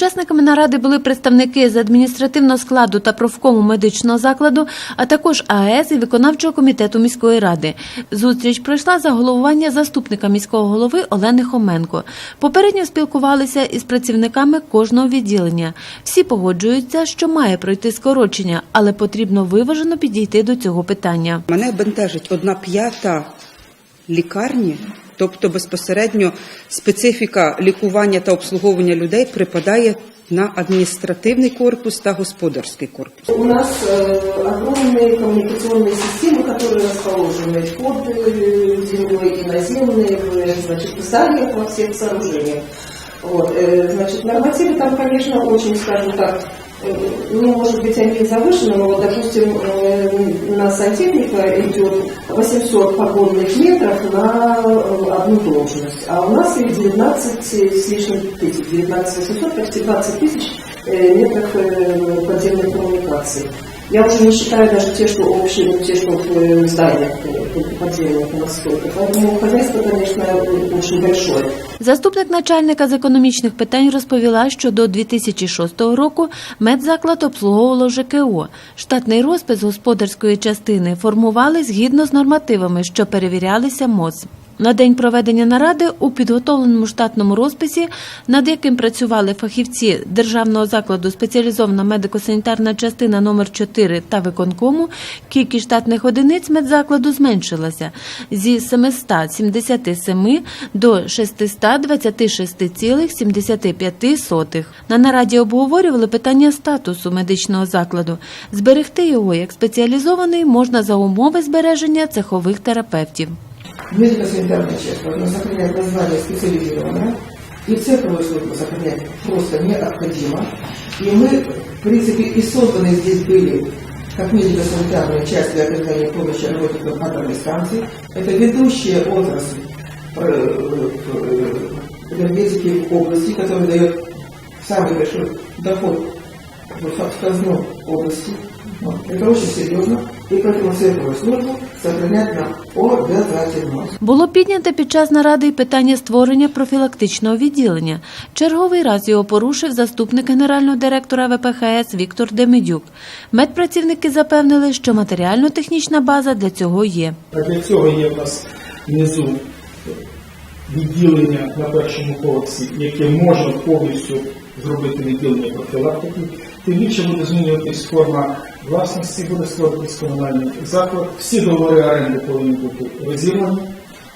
Учасниками наради були представники з адміністративного складу та профкому медичного закладу, а також АЕС і виконавчого комітету міської ради. Зустріч пройшла за головування заступника міського голови Олени Хоменко. Попередньо спілкувалися із працівниками кожного відділення. Всі погоджуються, що має пройти скорочення, але потрібно виважено підійти до цього питання. Мене бентежить одна п'ята лікарні, тобто безпосередньо специфіка лікування та обслуговування людей припадає на адміністративний корпус та господарський корпус. У нас э, огромные коммуникационные системы, которые расположены под э, землей и наземные, в, значит, в зданиях, во всех сооружениях. Вот, э, значит, нормативы там, конечно, очень, скажем так, э, ну, может быть, они завышены, но, вот, допустим, э, на сантехника идет 800 погодных метров на э, одну должность, а у нас их 19 с лишним тысяч, 19 800, почти 20 тысяч э, метров э, подземной коммуникации. Я уже не считаю даже те, что общие, ну, те, что в э, зданиях э, подземных настолько. Поэтому хозяйство, конечно, очень большое. Заступник начальника з економічних питань розповіла, що до 2006 року медзаклад обслуговувало ЖКО. Штатний розпис господарської частини формували згідно з нормативами, що перевірялися МОЗ. На день проведення наради у підготовленому штатному розписі, над яким працювали фахівці Державного закладу спеціалізована медико-санітарна частина номер 4 та виконкому, кількість штатних одиниць медзакладу зменшилася зі 777 до 626,75. На нараді обговорювали питання статусу медичного закладу. Зберегти його як спеціалізований можна за умови збереження цехових терапевтів. Медико-санитарная часть должна сохранять название специализированное, и церковную службу сохранять просто необходимо. И мы, в принципе, и созданы здесь были как медико-санитарная часть для оказания помощи работникам атомной станции. Это ведущая отрасль э, э, энергетики в области, которая дает самый большой доход казну области. Это очень серьезно. И поэтому церковную службу сохранять нам обязательно. Було піднято під час наради й питання створення профілактичного відділення. Черговий раз його порушив заступник генерального директора ВПХС Віктор Демидюк. Медпрацівники запевнили, що матеріально-технічна база для цього є. А для цього є в нас внизу відділення на першому поверсі, яке може повністю зробити відділення профілактики. Тим більше буде змінюватись форма власності, буде створитись комунальний заклад. Всі договори оренди повинні бути розірвані,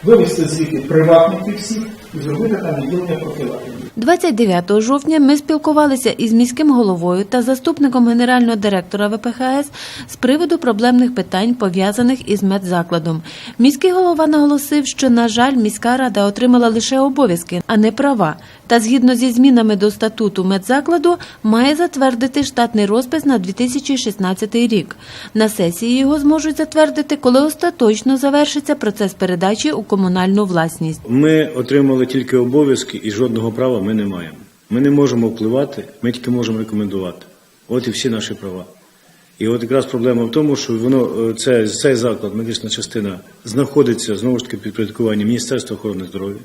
вивести звідти приватників всіх і зробити там відділення профілактики. 29 жовтня ми спілкувалися із міським головою та заступником генерального директора ВПХС з приводу проблемних питань, пов'язаних із медзакладом. Міський голова наголосив, що, на жаль, міська рада отримала лише обов'язки, а не права. Та згідно зі змінами до статуту медзакладу має затвердити штатний розпис на 2016 рік. На сесії його зможуть затвердити, коли остаточно завершиться процес передачі у комунальну власність. Ми отримали тільки обов'язки і жодного права ми не маємо. Ми не можемо впливати, ми тільки можемо рекомендувати. От і всі наші права. І от якраз проблема в тому, що воно е, це цей заклад, медична частина, знаходиться знову ж таки під підпорядкуванням Міністерства охорони здоров'я.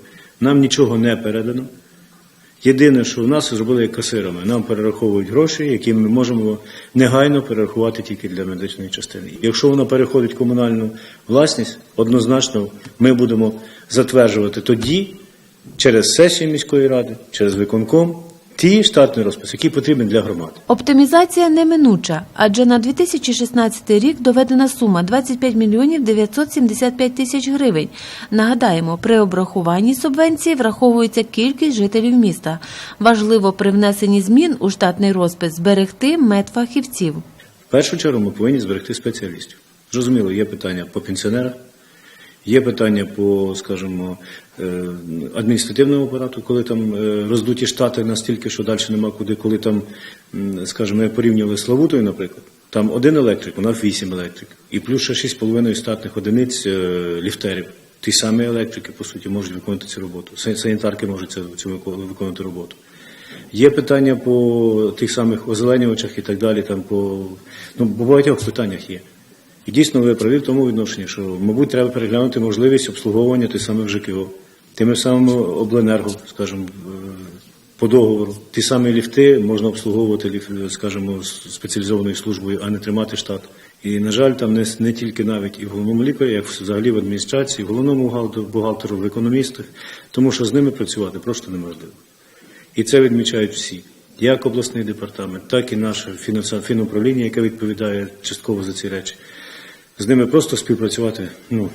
Нам нічого не передано. Єдине, що в нас зробили касирами, нам перераховують гроші, які ми можемо негайно перерахувати тільки для медичної частини. Якщо вона переходить в комунальну власність, однозначно ми будемо затверджувати тоді через сесію міської ради, через виконком ті штатні розписи, які потрібні для громади. Оптимізація неминуча, адже на 2016 рік доведена сума 25 мільйонів 975 тисяч гривень. Нагадаємо, при обрахуванні субвенції враховується кількість жителів міста. Важливо при внесенні змін у штатний розпис зберегти медфахівців. В першу чергу ми повинні зберегти спеціалістів. Зрозуміло, є питання по пенсіонерах, є питання по, скажімо, е, адміністративному апарату, коли там е, роздуті штати настільки, що далі нема куди, коли там, скажімо, ми порівнювали з Славутою, наприклад. Там один електрик, у нас вісім електриків. І плюс ще 6,5 штатних одиниць е, ліфтерів. Ті самі електрики, по суті, можуть виконувати цю роботу. Санітарки можуть цю виконувати роботу. Є питання по тих самих озеленювачах і так далі, там по, ну, по багатьох питаннях є. І дійсно ви праві в тому відношенні, що, мабуть, треба переглянути можливість обслуговування тих самих ЖКО, тими самими обленерго, скажімо, е, по договору. Ті самі ліфти можна обслуговувати, скажімо, спеціалізованою службою, а не тримати штат. І, на жаль, там не, не тільки навіть і в головному лікарі, як взагалі в адміністрації, в головному бухгалтеру, в економістах, тому що з ними працювати просто неможливо. І це відмічають всі. Як обласний департамент, так і наше фінуправління, яке відповідає частково за ці речі. З ними просто співпрацювати ну,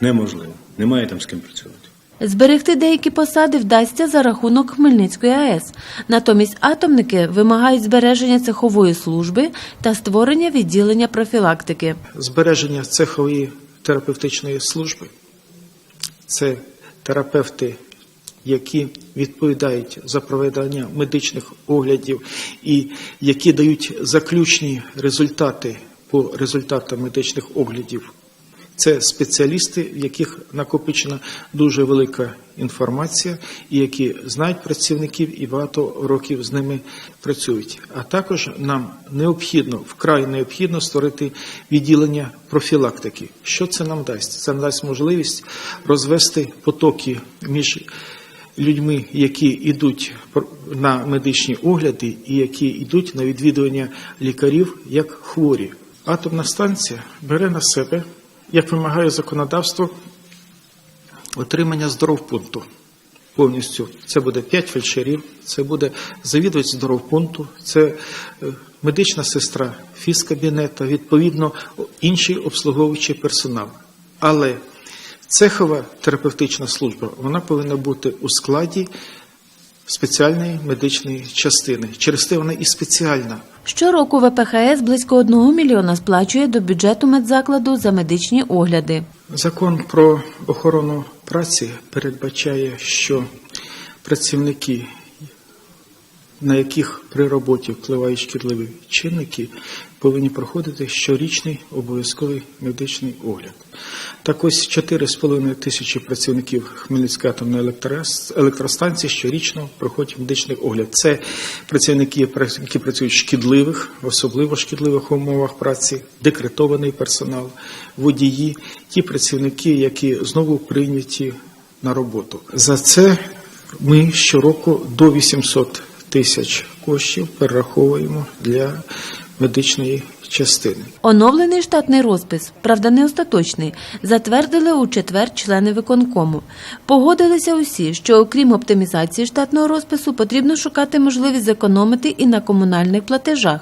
неможливо. Немає там з ким працювати. Зберегти деякі посади вдасться за рахунок Хмельницької АЕС. Натомість атомники вимагають збереження цехової служби та створення відділення профілактики. збереження цехової терапевтичної служби. Це терапевти, які відповідають за проведення медичних оглядів і які дають заключні результати по результатам медичних оглядів. Це спеціалісти, в яких накопичена дуже велика інформація, і які знають працівників і багато років з ними працюють. А також нам необхідно, вкрай необхідно створити відділення профілактики. Що це нам дасть? Це нам дасть можливість розвести потоки між людьми, які йдуть на медичні огляди і які йдуть на відвідування лікарів як хворі. Атомна станція бере на себе, як вимагає законодавство, отримання здоровпункту. Повністю це буде 5 фельдшерів, це буде завідувач здоровпункту, це е, медична сестра фізкабінета, відповідно інший обслуговуючий персонал. Але цехова терапевтична служба вона повинна бути у складі спеціальної медичної частини. Через те вона і спеціальна. Щороку ВПХС близько 1 мільйона сплачує до бюджету медзакладу за медичні огляди. Закон про охорону праці передбачає, що працівники, на яких при роботі впливають шкідливі чинники, повинні проходити щорічний обов'язковий медичний огляд. Так ось 4,5 тисячі працівників Хмельницької атомної електрос- електростанції щорічно проходять медичний огляд. Це працівники, які працюють в шкідливих, особливо шкідливих умовах праці, декретований персонал, водії, ті працівники, які знову прийняті на роботу. За це ми щороку до 800 тисяч коштів перераховуємо для медичної частини. Оновлений штатний розпис, правда не остаточний, затвердили у четвер члени виконкому. Погодилися усі, що окрім оптимізації штатного розпису, потрібно шукати можливість зекономити і на комунальних платежах.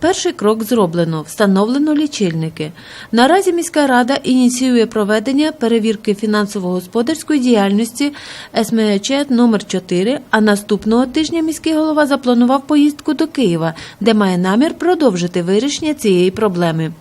Перший крок зроблено, встановлено лічильники. Наразі міська рада ініціює проведення перевірки фінансово-господарської діяльності СМЕЧ номер 4 а наступного тижня міський голова запланував поїздку до Києва, де має намір продовжити вирішення цієї проблеми.